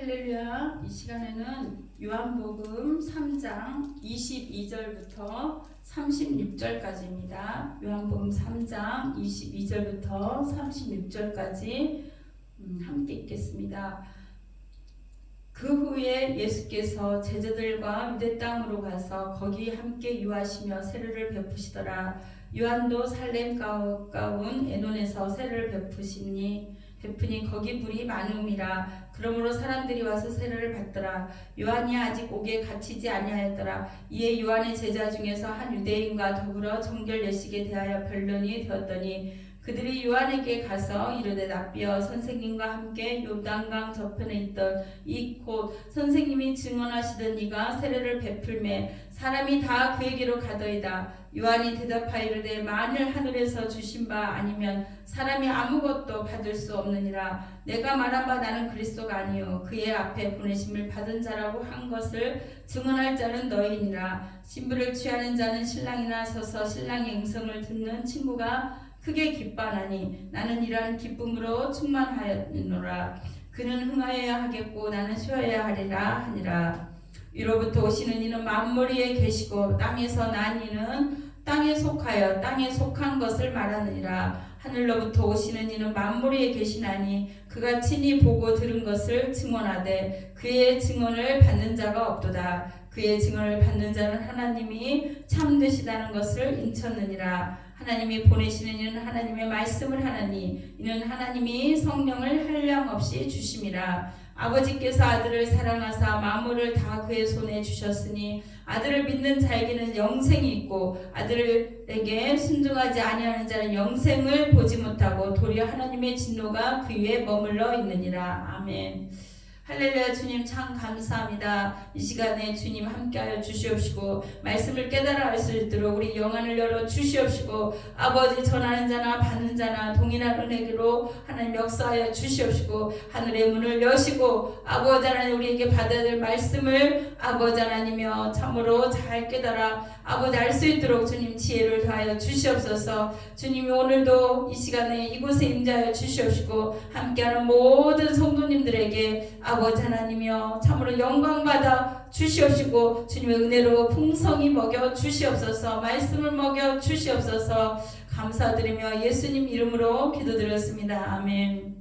할렐루야. 이 시간에는 요한복음 3장 22절부터 36절까지입니다. 요한복음 3장 22절부터 36절까지 음, 함께 읽겠습니다. 그 후에 예수께서 제자들과 유대 땅으로 가서 거기 함께 유하시며 세례를 베푸시더라. 요한도 살렘 가까운 에논에서 세례를 베푸시니 베푸니 거기 물이 많음이라 그러므로 사람들이 와서 세례를 받더라. 요한이 아직 옥에 갇히지 아니하였더라. 이에 요한의 제자 중에서 한 유대인과 더불어 정결 예식에 대하여 변론이 되었더니 그들이 요한에게 가서 이르되 납비어 선생님과 함께 요단강 저편에 있던 이곧 선생님이 증언하시던 이가 세례를 베풀매 사람이 다 그에게로 가더이다. 요한이 대답하여 이르되 만일 하늘에서 주신 바 아니면 사람이 아무것도 받을 수 없느니라 내가 말한 바 나는 그리스도가 아니요. 그의 앞에 보내심을 받은 자라고 한 것을 증언할 자는 너희니라. 신부를 취하는 자는 신랑이나 서서 신랑의 음성을 듣는 친구가 크게 기뻐하나니 나는 이러한 기쁨으로 충만하였노라. 그는 흥하여야 하겠고 나는 쉬어야 하리라 하니라. 위로부터 오시는 이는 만물 위에 계시고 땅에서 난 이는 땅에 속하여 땅에 속한 것을 말하느니라. 하늘로부터 오시는 이는 만물 위에 계시나니 그가 친히 보고 들은 것을 증언하되 그의 증언을 받는 자가 없도다. 그의 증언을 받는 자는 하나님이 참되시다는 것을 인쳤느니라. 하나님이 보내시는 이는 하나님의 말씀을 하나니 이는 하나님이 성령을 한량 없이 주심이라 아버지께서 아들을 사랑하사 만물을 다 그의 손에 주셨으니 아들을 믿는 자에게는 영생이 있고 아들에게 순종하지 아니하는 자는 영생을 보지 못하고 도리어 하나님의 진노가 그 위에 머물러 있느니라 아멘. 할렐루야 주님 참 감사합니다. 이 시간에 주님 함께하여 주시옵시고 말씀을 깨달아 알 수 있도록 우리 영안을 열어 주시옵시고 아버지 전하는 자나 받는 자나 동일한 은혜로 하나님 역사하여 주시옵시고 하늘의 문을 여시고 아버지 하나님 우리에게 받아야 될 말씀을 아버지 하나님이여 참으로 잘 깨달아 아버지 알 수 있도록 주님 지혜를 더하여 주시옵소서. 주님이 오늘도 이 시간에 이곳에 임자하여 주시옵시고 함께하는 모든 성도님들에게 아버지 하나님이여 참으로 영광받아 주시옵시고 주님의 은혜로 풍성히 먹여 주시옵소서. 말씀을 먹여 주시옵소서. 감사드리며 예수님 이름으로 기도드렸습니다. 아멘.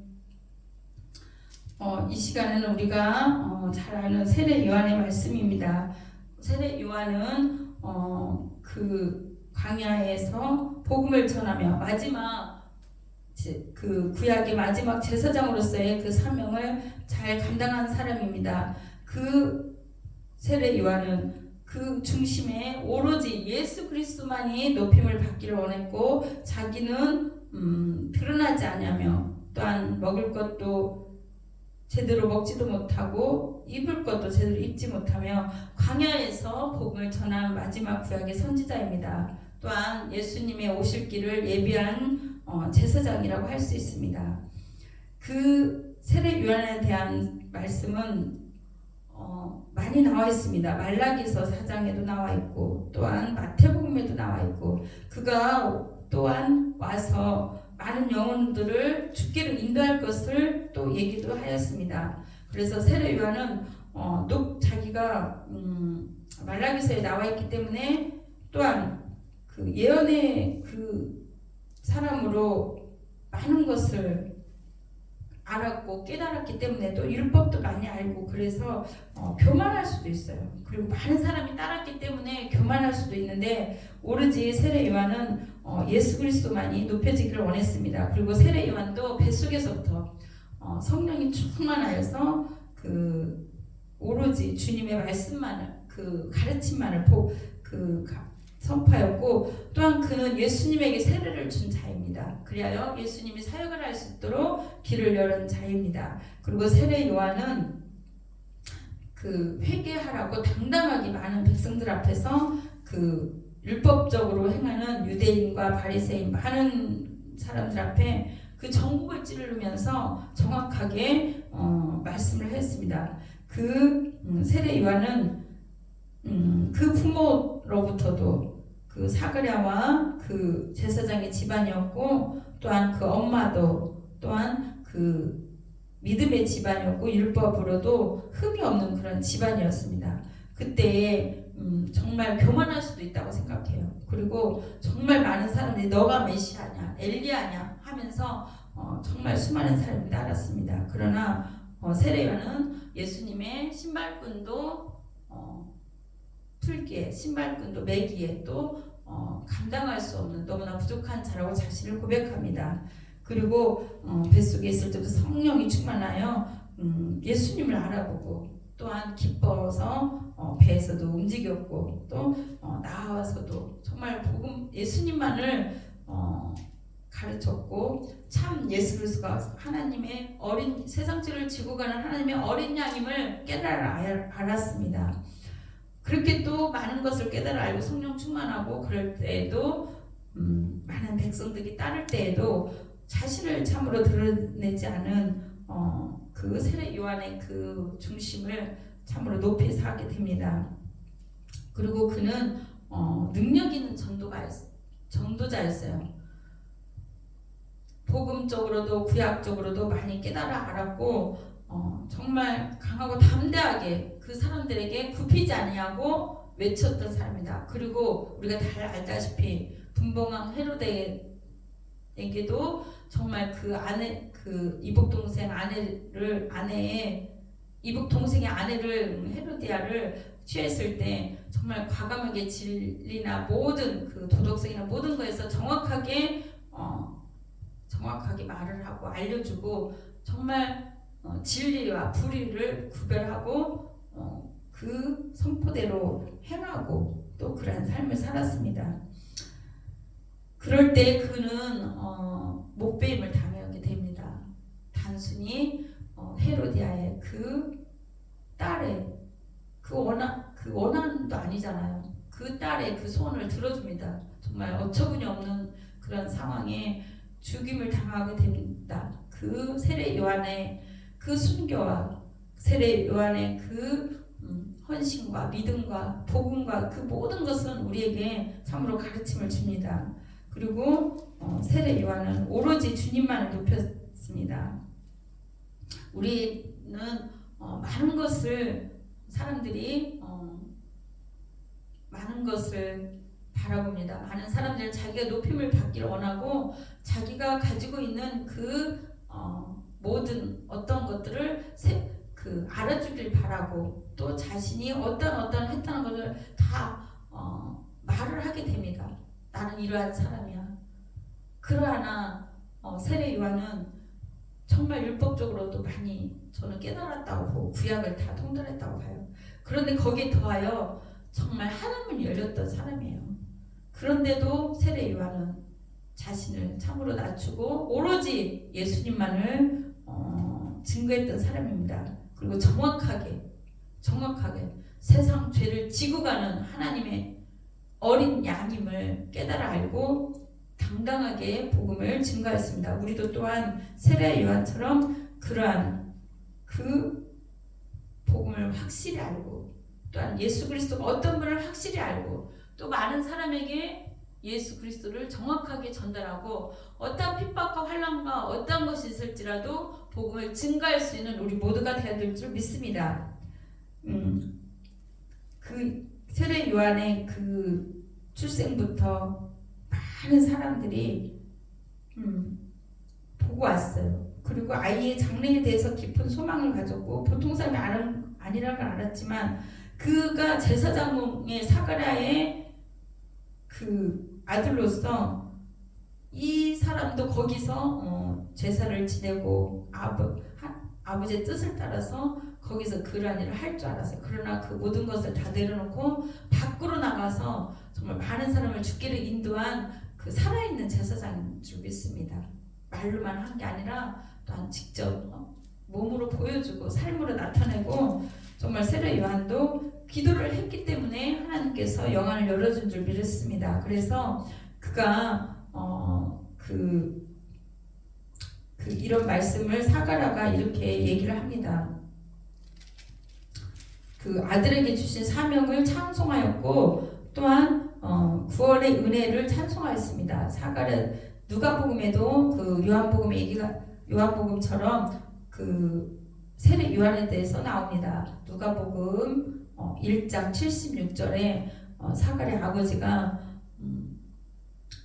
어, 이 시간에는 우리가 어, 잘 아는 세례 요한의 말씀입니다. 세례 요한은 어, 그 광야에서 복음을 전하며 마지막 제- 그 구약의 마지막 제사장으로서의 그 사명을 잘 감당한 사람입니다. 그 세례 요한은 그 중심에 오로지 예수 그리스도만이 높임을 받기를 원했고 자기는 음, 드러나지 않으며 또한 먹을 것도 제대로 먹지도 못하고 입을 것도 제대로 입지 못하며 광야에서 복음을 전한 마지막 구약의 선지자입니다. 또한 예수님의 오실 길을 예비한 어, 제사장이라고 할 수 있습니다. 그 세례 요한에 대한 말씀은 어, 많이 나와 있습니다. 말라기서 4장에도 나와 있고 또한 마태복음에도 나와 있고 그가 또한 와서 많은 영혼들을 죽기를 인도할 것을 또 얘기도 하였습니다. 그래서 세례 요한은 어, 또 자기가 음, 말라기서에 나와 있기 때문에 또한 그 예언의 그 사람으로 많은 것을 알았고 깨달았기 때문에 또 율법도 많이 알고 그래서 어, 교만할 수도 있어요. 그리고 많은 사람이 따랐기 때문에 교만할 수도 있는데 오로지 세례 요한은 어, 예수 그리스도만이 높여지기를 원했습니다. 그리고 세례 요한도 뱃속에서부터 어, 성령이 충만하여서 그 오로지 주님의 말씀만을 그 가르침만을 보, 그 가- 선파였고 또한 그는 예수님에게 세례를 준 자입니다. 그리하여 예수님이 사역을 할 수 있도록 길을 열은 자입니다. 그리고 세례 요한은 그 회개하라고 당당하게 많은 백성들 앞에서 그 율법적으로 행하는 유대인과 바리새인 많은 사람들 앞에 그 전국을 찌르면서 정확하게 어, 말씀을 했습니다. 그 음, 세례 요한은 음, 그 부모로부터도 그 사그랴와 그 제사장의 집안이었고 또한 그 엄마도 또한 그 믿음의 집안이었고 율법으로도 흠이 없는 그런 집안이었습니다. 그때에 음, 정말 교만할 수도 있다고 생각해요. 그리고 정말 많은 사람들이 너가 메시아냐, 엘리야냐 하면서 어, 정말 수많은 사람이 따랐습니다. 그러나 어, 세례요한은 예수님의 신발끈도 어, 풀기에 신발끈도 매기에 또 어, 감당할 수 없는 너무나 부족한 자라고 자신을 고백합니다. 그리고 어, 뱃속에 있을 때도 성령이 충만하여 음, 예수님을 알아보고 또한 기뻐서 어, 배에서도 움직였고 또 어, 나와서도 정말 복음 예수님만을 어, 가르쳤고 참 예수 그리스도가 하나님의 어린 세상죄를 지고 가는 하나님의 어린 양임을 깨달아 알- 알았습니다. 그렇게 또 많은 것을 깨달아 알고 성령 충만하고 그럴 때에도 음, 많은 백성들이 따를 때에도 자신을 참으로 드러내지 않은 어, 그 세례 요한의 그 중심을 참으로 높이 사게 됩니다. 그리고 그는 어, 능력 있는 전도가 전도자였어요. 복음적으로도 구약적으로도 많이 깨달아 알았고 어, 정말 강하고 담대하게 그 사람들에게 굽히지 아니하고 외쳤던 사람이다. 그리고 우리가 잘 알다시피 분봉왕 헤로데에게도 정말 그 아내 그 이복 동생 아내를 아내의 이복 동생의 아내를 헤로디아를 취했을 때 정말 과감하게 진리나 모든 그 도덕성이나 모든 거에서 정확하게 어, 정확하게 말을 하고 알려주고 정말 어, 진리와 불의를 구별하고 어, 그 선포대로 행하고 또 그러한 삶을 살았습니다. 그럴 때 그는 어, 당하게 됩니다. 단순히 어, 헤로디아의 그 딸의 그 원한 그 원한도 아니잖아요. 그 딸의 그 소원을 들어줍니다. 정말 어처구니 없는 그런 상황에 죽임을 당하게 됩니다. 그 세례 요한의 그 순교와 세례 요한의 그 음, 헌신과 믿음과 복음과 그 모든 것은 우리에게 참으로 가르침을 줍니다. 그리고 어, 세례 요한은 오로지 주님만을 높였습니다. 우리는 어, 많은 것을 사람들이 어, 많은 것을 바라봅니다. 많은 사람들은 자기가 높임을 받기를 원하고 자기가 가지고 있는 그 어, 모든 어떤 것들을 세, 그 알아주길 바라고 또 자신이 어떤 어떤 했다는 것을 다 어, 말을 하게 됩니다. 나는 이러한 사람이야. 그러나 어, 세례 요한은 정말 율법적으로도 많이 저는 깨달았다고 보고 구약을 다 통달했다고 봐요. 그런데 거기에 더하여 정말 하나님을 열렸던 사람이에요. 그런데도 세례 요한은 자신을 참으로 낮추고 오로지 예수님만을 어, 증거했던 사람입니다. 그리고 정확하게 정확하게 세상 죄를 지고 가는 하나님의 어린 양임을 깨달아 알고 당당하게 복음을 증거했습니다. 우리도 또한 세례 요한처럼 그러한 그 복음을 확실히 알고 또한 예수 그리스도가 어떤 분을 확실히 알고 또 많은 사람에게 예수 그리스도를 정확하게 전달하고 어떤 핍박과 환란과 어떤 것이 있을지라도 복음을 증가할 수 있는 우리 모두가 되어야 될 줄 믿습니다. 음, 그 세례 요한의 그 출생부터 많은 사람들이 음, 보고 왔어요. 그리고 아이의 장래에 대해서 깊은 소망을 가졌고 보통 사람이 아는, 아니라는 걸 알았지만 그가 제사장의 사가랴의 그 아들로서 이 사람도 거기서 어, 제사를 지내고 아버 하, 아버지의 뜻을 따라서 거기서 그러한 일을 할 줄 알았어요. 그러나 그 모든 것을 다 내려놓고 밖으로 나가서 정말 많은 사람을 죽기를 인도한 그 살아있는 제사장인 줄 믿습니다. 말로만 한 게 아니라 또한 직접 어, 몸으로 보여주고 삶으로 나타내고 정말 세례 요한도 기도를 했기 때문에 하나님께서 영안을 열어준 줄 믿습니다. 그래서 그가 어, 그, 그 이런 말씀을 사가라가 이렇게 얘기를 합니다. 그 아들에게 주신 사명을 찬송하였고 또한 어, 구원의 은혜를 찬송하였습니다. 사가랴 누가복음에도 그 요한복음 얘기가 요한복음처럼 그그 세례 요한에 대해서 나옵니다. 누가복음 어, 1장 76절에 어, 사가랴 아버지가 음,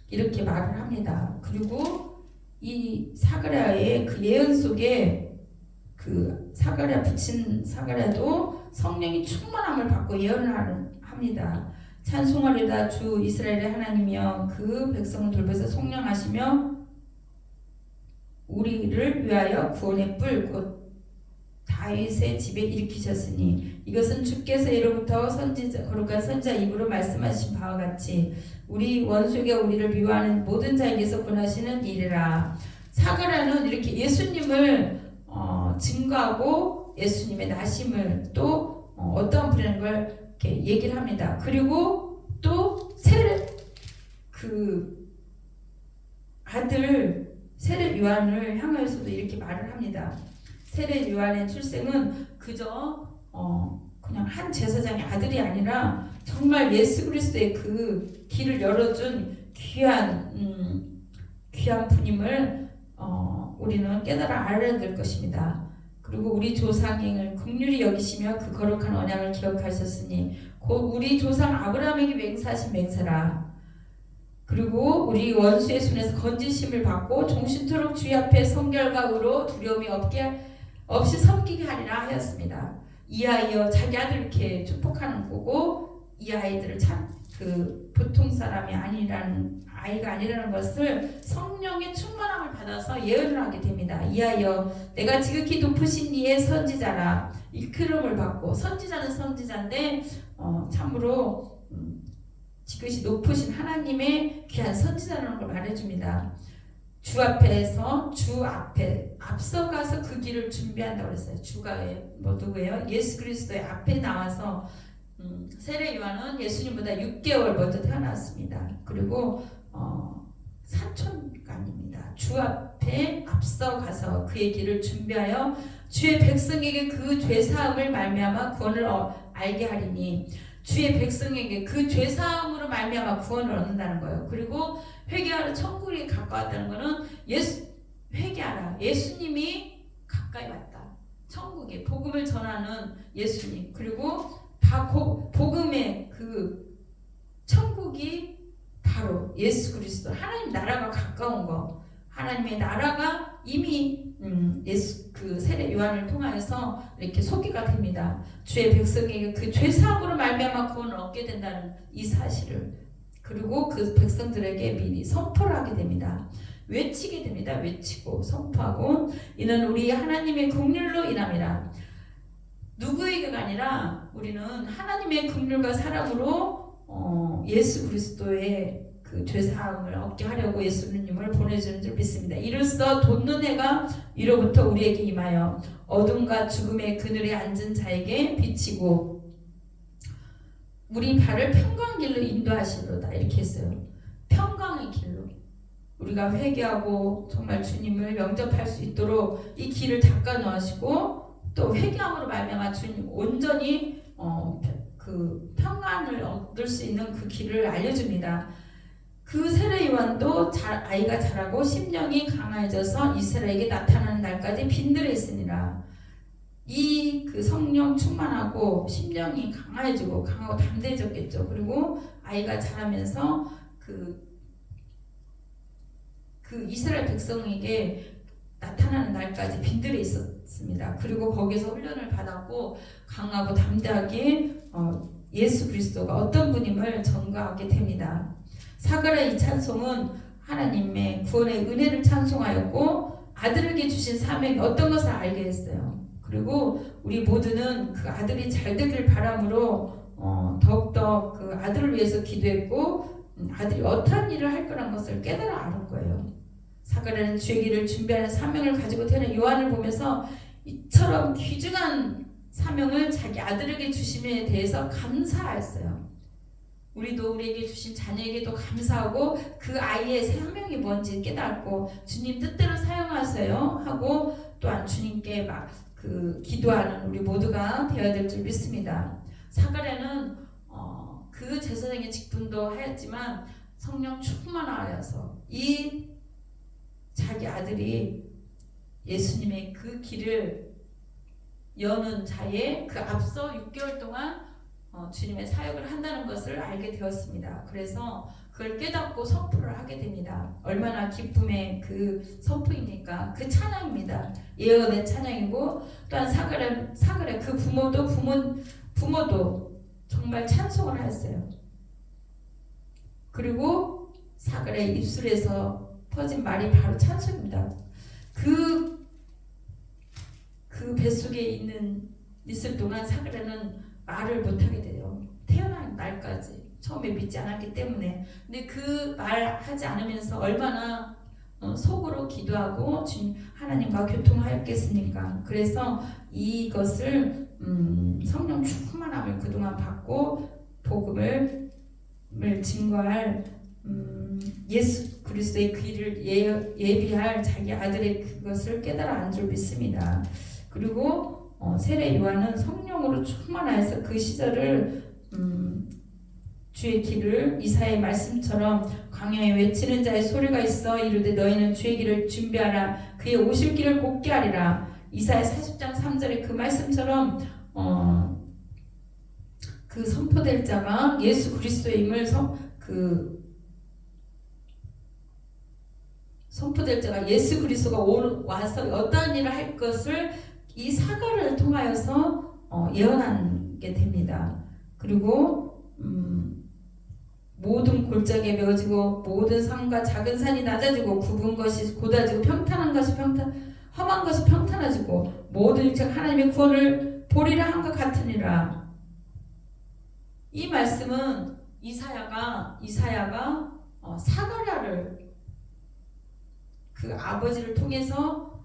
이렇게 말을 합니다. 그리고 이 사가랴의 그 예언 속에 그 사가랴 붙인 사가랴도 성령이 충만함을 받고 예언을 합니다. 찬송하리다 주 이스라엘의 하나님이여 그 백성을 돌보사 속량하시며 우리를 위하여 구원의 뿔 곧 다윗의 집에 일으키셨으니 이것은 주께서 이로부터 선지자 거룩한 선자 입으로 말씀하신 바와 같이 우리 원수에게 우리를 미워하는 모든 자에게서 권하시는 일이라. 사가랴는 이렇게 예수님을 어, 증거하고 예수님의 나심을 또 어, 어떠한 분이라는 걸 이렇게 얘기를 합니다. 그리고 또 세례 그 아들 세례 요한을 향하여서도 이렇게 말을 합니다. 세례 요한의 출생은 그저 어 그냥 한 제사장의 아들이 아니라 정말 예수 그리스도의 그 길을 열어준 귀한 음, 귀한 분임을 어, 우리는 깨달아 알아야 될 것입니다. 그리고 우리 조상행을 긍휼히 여기시며 그 거룩한 언약을 기억하셨으니 곧 우리 조상 아브라함에게 맹세하신 맹세라. 그리고 우리 원수의 손에서 건지심을 받고 종신토록 주의 앞에 성결각으로 두려움이 없게 없이 섬기게 하리라 하였습니다. 이하여 자기 아들 이렇게 축복하는 거고 이 아이들을 참 그 보통 사람이 아니라는 아이가 아니라는 것을 성령의 충만함을 받아서 예언을 하게 됩니다. 이하여 내가 지극히 높으신 이의 선지자라 일컬음을 받고 선지자는 선지자인데 어, 참으로 음, 지극히 높으신 하나님의 귀한 선지자라는 걸 말해줍니다. 주 앞에서 주 앞에 앞서가서 그 길을 준비한다고 그랬어요. 주가 뭐 누구예요? 예수 그리스도의 앞에 나와서 음, 세례 요한은 예수님보다 6개월 먼저 태어났습니다. 그리고 어, 사촌간입니다. 주 앞에 앞서가서 그의 길을 준비하여 주의 백성에게 그 죄 사함을 말미암아 구원을 어, 알게 하리니 주의 백성에게 그 죄 사함으로 말미암아 구원을 얻는다는 거예요. 그리고 회개하러 천국이 가까웠다는 것은 예수 회개하라. 예수님이 가까이 왔다. 천국에 복음을 전하는 예수님 그리고 다 고, 복음의 그 천국이 바로 예수 그리스도 하나님 나라가 가까운 거 하나님의 나라가 이미 음, 예수 그 세례 요한을 통하여서 이렇게 소개가 됩니다. 주의 백성에게 그 죄 사함으로 말미암아 구원을 얻게 된다는 이 사실을 그리고 그 백성들에게 미리 선포를 하게 됩니다. 외치게 됩니다. 외치고 선포하고 이는 우리 하나님의 국률로 인함이라. 누구에게가 아니라 우리는 하나님의 국률과 사랑으로 어, 예수 그리스도의 그 죄사함을 얻게 하려고 예수님을 보내주는 줄 믿습니다. 이로써 돋는 해가 이로부터 우리에게 임하여 어둠과 죽음의 그늘에 앉은 자에게 비치고 우리 발을 평강 길로 인도하시로다 이렇게 했어요. 평강의 길로 우리가 회개하고 정말 주님을 영접할 수 있도록 이 길을 닦아 놓으시고 또 회개함으로 말미암아 주님 온전히 어, 그 평안을 얻을 수 있는 그 길을 알려줍니다. 그 세례 요한도 자, 아이가 자라고 심령이 강해져서 이스라엘에게 나타나는 날까지 빈들에 있으니라. 이 그 성령 충만하고 심령이 강해지고 강하고 담대해졌겠죠. 그리고 아이가 자라면서 그, 그 이스라엘 백성에게 나타나는 날까지 빈들에 있었습니다. 그리고 거기서 훈련을 받았고 강하고 담대하게 어, 예수 그리스도가 어떤 분임을 전가하게 됩니다. 사가라 이 찬송은 하나님의 구원의 은혜를 찬송하였고 아들에게 주신 사명이 어떤 것을 알게 했어요. 그리고 우리 모두는 그 아들이 잘 되길 바람으로 어, 더욱더 그 아들을 위해서 기도했고 음, 아들이 어떠한 일을 할 거란 것을 깨달아 아는 거예요. 사가랴는 죄기를 준비하는 사명을 가지고 태어난 요한을 보면서 이처럼 귀중한 사명을 자기 아들에게 주심에 대해서 감사했어요. 우리도 우리에게 주신 자녀에게도 감사하고 그 아이의 사명이 뭔지 깨닫고 주님 뜻대로 사용하세요 하고 또한 주님께 막 그 기도하는 우리 모두가 되어야 될 줄 믿습니다. 사가랴는 어, 그 제사장의 직분도 하였지만 성령 충만하여서 이 자기 아들이 예수님의 그 길을 여는 자에 그 앞서 6개월 동안 어, 주님의 사역을 한다는 것을 알게 되었습니다. 그래서 그걸 깨닫고 선포를 하게 됩니다. 얼마나 기쁨의 그 선포입니까? 그 찬양입니다. 예언의 찬양이고 또한 사그라 사그라 그 부모도 부모 부모도 정말 찬송을 하였어요. 그리고 사그라의 입술에서 터진 말이 바로 찬송입니다. 그, 그 뱃속에 있는 있을 동안 사그라는 말을 못하게 돼요. 태어난 날까지. 처음에 믿지 않았기 때문에. 근데 그 말 하지 않으면서 얼마나 어, 속으로 기도하고 하나님과 교통하였겠습니까? 그래서 이것을 음, 성령 충만함을 그동안 받고 복음을 을 증거할 음, 예수 그리스도의 길을 예, 예비할 자기 아들의 그것을 깨달아 안 줄 믿습니다. 그리고 어, 세례 요한은 성령으로 충만하여서 그 시절을 음, 주의 길을 이사의 말씀처럼 광야에 외치는 자의 소리가 있어 이르되 너희는 주의 길을 준비하라 그의 오실 길을 곱게 하리라 이사의 40장 3절의 그 말씀처럼 어, 그 선포될 자가 예수 그리스도임을 선, 그 선포될 자가 예수 그리스도가 오, 와서 어떠한 일을 할 것을 이 사과를 통하여서 어, 예언하게 됩니다. 그리고 음, 모든 골짜기에 메어지고 모든 산과 작은 산이 낮아지고 굽은 것이 곧아지고 평탄한 것이 평탄 험한 것이 평탄해지고 모든 일체 하나님의 구원을 보리라 한 것 같으니라. 이 말씀은 이사야가 이사야가 어, 사가랴를 그 아버지를 통해서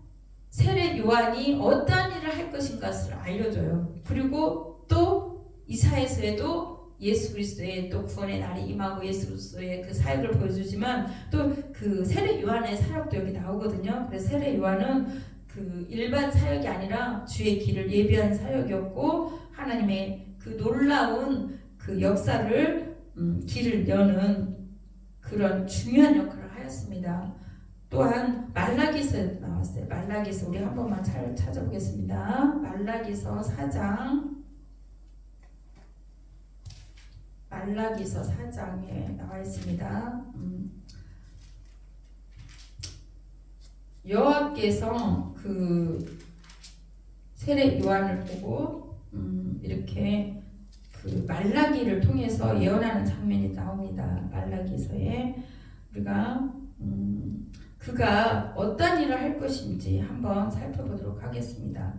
세례 요한이 어떠한 일을 할 것인가를 알려줘요. 그리고 또 이사에서에도 예수 그리스도의 또 구원의 날이 임하고 예수 그리스도의 그 사역을 보여주지만 또 그 세례 요한의 사역도 여기 나오거든요. 그래서 세례 요한은 그 일반 사역이 아니라 주의 길을 예비한 사역이었고 하나님의 그 놀라운 그 역사를 음, 길을 여는 그런 중요한 역할을 하였습니다. 또한 말라기서 나왔어요. 말라기서 우리 한 번만 잘 찾아보겠습니다. 말라기서 4장 말라기서 4장에 나와 있습니다. 음. 여호와께서 그 세례 요한을 보고 음, 이렇게 그 말라기를 통해서 예언하는 장면이 나옵니다. 말라기서에 우리가 음, 그가 어떤 일을 할 것인지 한번 살펴보도록 하겠습니다.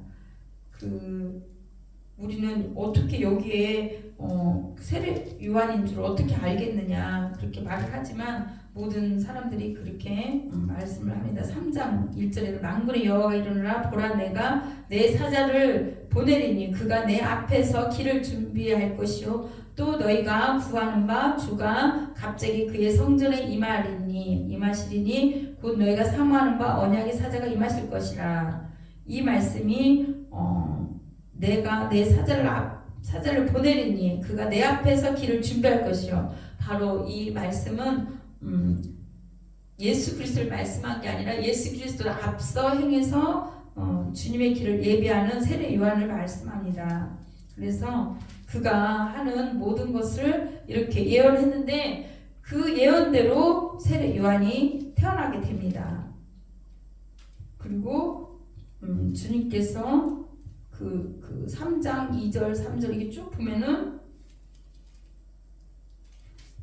그 우리는 어떻게 여기에 어, 세례 요한인 줄 어떻게 알겠느냐 그렇게 말을 하지만 모든 사람들이 그렇게 음, 말씀을 합니다. 3장 1절에도 망군의 여호와가 이르노라 보라 내가 내 사자를 보내리니 그가 내 앞에서 길을 준비할 것이요 또 너희가 구하는 바 주가 갑자기 그의 성전에 임하리니 임하시리니 곧 너희가 사모하는 바 언약의 사자가 임하실 것이라 이 말씀이 어, 내가 내 사자를 앞, 사자를 보내리니 그가 내 앞에서 길을 준비할 것이요 바로 이 말씀은 음, 예수 그리스도를 말씀한 게 아니라 예수 그리스도를 앞서 행해서 어, 주님의 길을 예비하는 세례 요한을 말씀합니다. 그래서 그가 하는 모든 것을 이렇게 예언했는데 그 예언대로 세례 요한이 태어나게 됩니다. 그리고 음, 주님께서 그, 그 3장 2절 3절 이게 쭉 보면은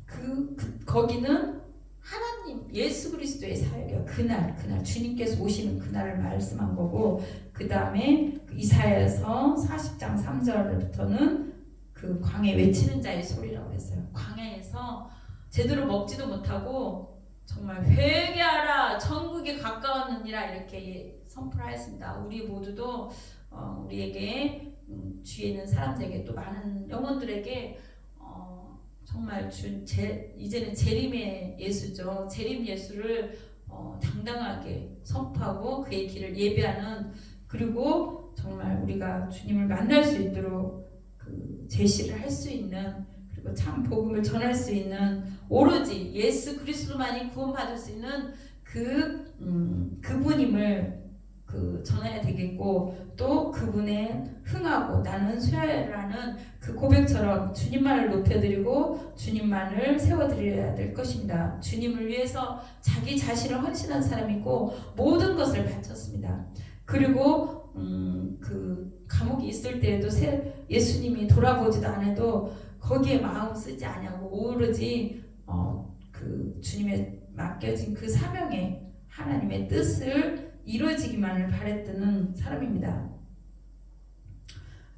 그, 그 거기는 하나님 예수 그리스도의 사역이요 그날 그날 주님께서 오시는 그날을 말씀한 거고 그 다음에 이사야서 40장 3절부터는 그 광해 외치는 자의 소리라고 했어요. 광야에서 제대로 먹지도 못하고 정말 회개하라 천국이 가까웠느니라 이렇게 선포하였습니다. 우리 모두도 어, 우리에게 음, 주위에 있는 사람들에게 또 많은 영혼들에게 어, 정말 주, 제, 이제는 재림의 예수죠. 재림 예수를 어, 당당하게 선포하고 그의 길을 예배하는 그리고 정말 우리가 주님을 만날 수 있도록 그 제시를 할 수 있는 참 복음을 전할 수 있는 오로지 예수 그리스도만이 구원받을 수 있는 그 음, 그분임을 그 전해야 되겠고 또 그분의 흥하고 나는 쇠라는 그 고백처럼 주님만을 높여드리고 주님만을 세워드려야 될 것입니다. 주님을 위해서 자기 자신을 헌신한 사람이고 모든 것을 바쳤습니다. 그리고 음, 그 감옥에 있을 때에도 세- 예수님이 돌아보지도 않아도 거기에 마음 쓰지 아니하고 오로지 어, 그 주님의 맡겨진 그 사명에 하나님의 뜻을 이루어지기만을 바랬던 사람입니다.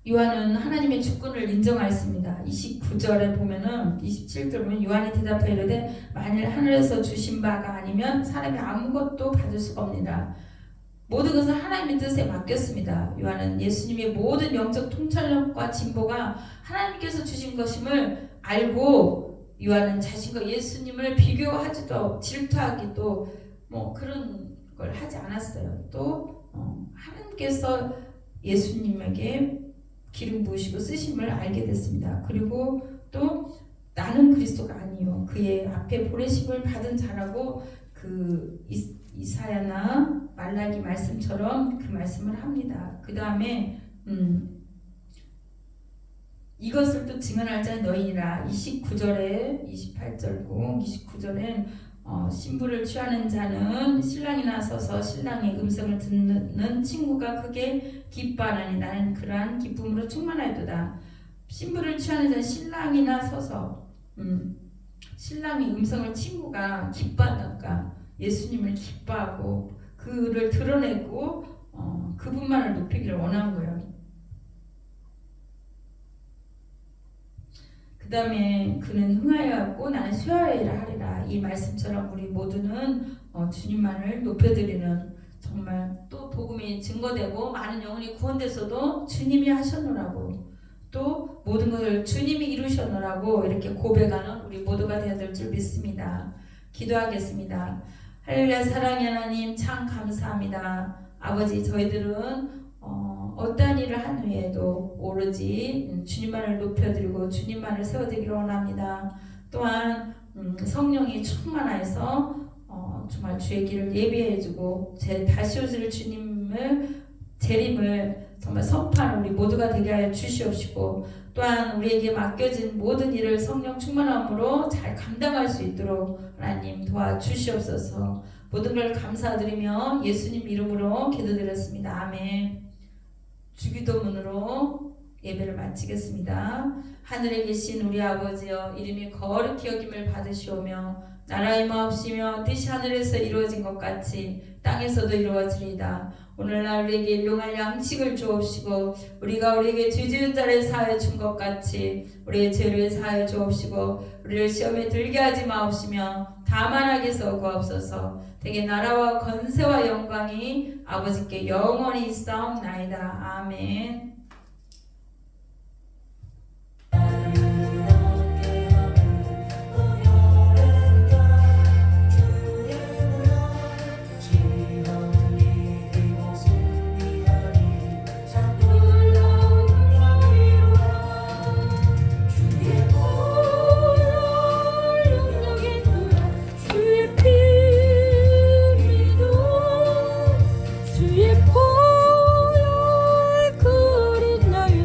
요한은 하나님의 주권을 인정하였습니다. 29절에 보면은 27절 보면 요한이 대답하여 이르되 만일 하늘에서 주신 바가 아니면 사람이 아무것도 받을 수가 없느니라. 모든 것을 하나님의 뜻에 맡겼습니다. 요한은 예수님의 모든 영적 통찰력과 진보가 하나님께서 주신 것임을 알고 요한은 자신과 예수님을 비교하지도 질투하기도 뭐 그런 걸 하지 않았어요. 또 어, 하나님께서 예수님에게 기름 부으시고 쓰심을 알게 됐습니다. 그리고 또 나는 그리스도가 아니요 그의 앞에 보내심을 받은 자라고 그 이- 이사야나 말라기 말씀처럼 그 말씀을 합니다. 그 다음에 음, 이것을 또 증언할 자는 너희니라 29절에 28절고 29절엔 어, 신부를 취하는 자는 신랑이 나 서서 신랑의 음성을 듣는 친구가 크게 기뻐하나니 나는 그러한 기쁨으로 충만하도다. 신부를 취하는 자는 신랑이나 서서 음, 신랑의 음성을 친구가 기뻐한다니까 예수님을 기뻐하고 그를 드러내고 어, 그분만을 높이기를 원한 거예요. 그 다음에 그는 흥하여하고 나는 쇠하여라 하리라 이 말씀처럼 우리 모두는 어, 주님만을 높여드리는 정말 또 복음이 증거되고 많은 영혼이 구원돼서도 주님이 하셨노라고 또 모든 것을 주님이 이루셨노라고 이렇게 고백하는 우리 모두가 되어야 될 줄 믿습니다. 기도하겠습니다. 할렐루야 사랑의 하나님 참 감사합니다. 아버지 저희들은 어, 어떠한 일을 한 후에도 오로지 주님만을 높여드리고 주님만을 세워드리기를 원합니다. 또한 음, 성령이 충만하여서 어, 정말 주의 길을 예비해주고 제 다시 오실 주님을 재림을 정말 선포하는 우리 모두가 되게 하여 주시옵시고 또한 우리에게 맡겨진 모든 일을 성령 충만함으로 잘 감당할 수 있도록 하나님 도와주시옵소서 모든 걸 감사드리며 예수님 이름으로 기도드렸습니다. 아멘 주기도문으로 예배를 마치겠습니다. 하늘에 계신 우리 아버지여 이름이 거룩히 여김을 받으시오며 나라의 마옵시며 뜻이 하늘에서 이루어진 것 같이 땅에서도 이루어지리이다. 오늘날 우리에게 일용할 양식을 주옵시고 우리가 우리에게 죄 지은 자를 사하여 준 것 같이 우리의 죄를 사하여 주옵시고 우리를 시험에 들게 하지 마옵시며 다만 하게서 구하옵소서 되게 나라와 건세와 영광이 아버지께 영원히 있사옵나이다. 아멘